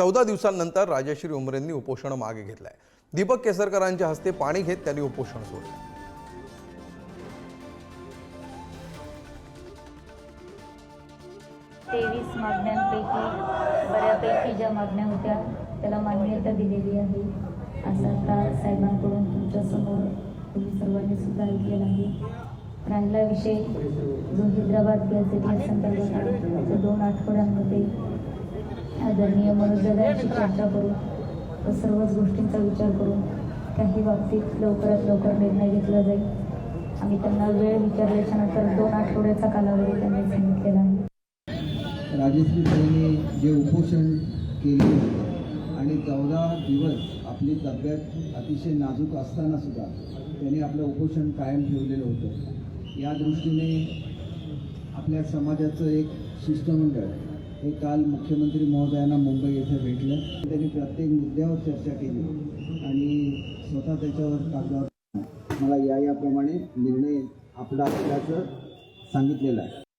चौदा दिवसांनंतर राजश्री उमरेंनी उपोषण मागे घेतलं आहे दीपक केसरकरांच्या हस्ते पाणी घेत त्यांनी उपोषण सोडलं. तेवीस मागण्यांपैकी बऱ्यापैकी ज्या मागण्या होत्या त्याला मान्यता दिलेली आहे. असं आता साहेबांकडून तुमच्यासमोर तुम्ही सर्वांनी सुद्धा ऐकलेलं आहे. राहिला विषय जो हैदराबाद गॅझेट संदर्भात दोन आठवड्यांमध्ये आदरणीय मनोजदांशी चर्चा करून व सर्वच गोष्टींचा विचार करून काही बाबतीत लवकरात लवकर निर्णय घेतला जाईल. आम्ही त्यांना वेळ विचारल्याच्या नंतर दोन आठवड्याचा कालावधी त्यांनी सांगितलेला आहे. राजश्रीताईंनी जे उपोषण केले आणि चौदा दिवस आपली तब्येत अतिशय नाजूक असताना सुद्धा त्यांनी आपलं उपोषण कायम ठेवलेलं होतं. या दृष्टीने आपल्या समाजाचं एक शिष्टमंडळ हे काल मुख्यमंत्री महोदयांना मुंबई येथे भेटलं. त्यांनी प्रत्येक मुद्द्यावर चर्चा केली आणि स्वतः त्याच्यावर कागदावर मला या याप्रमाणे निर्णय आपला असल्याचं सांगितलेलं आहे.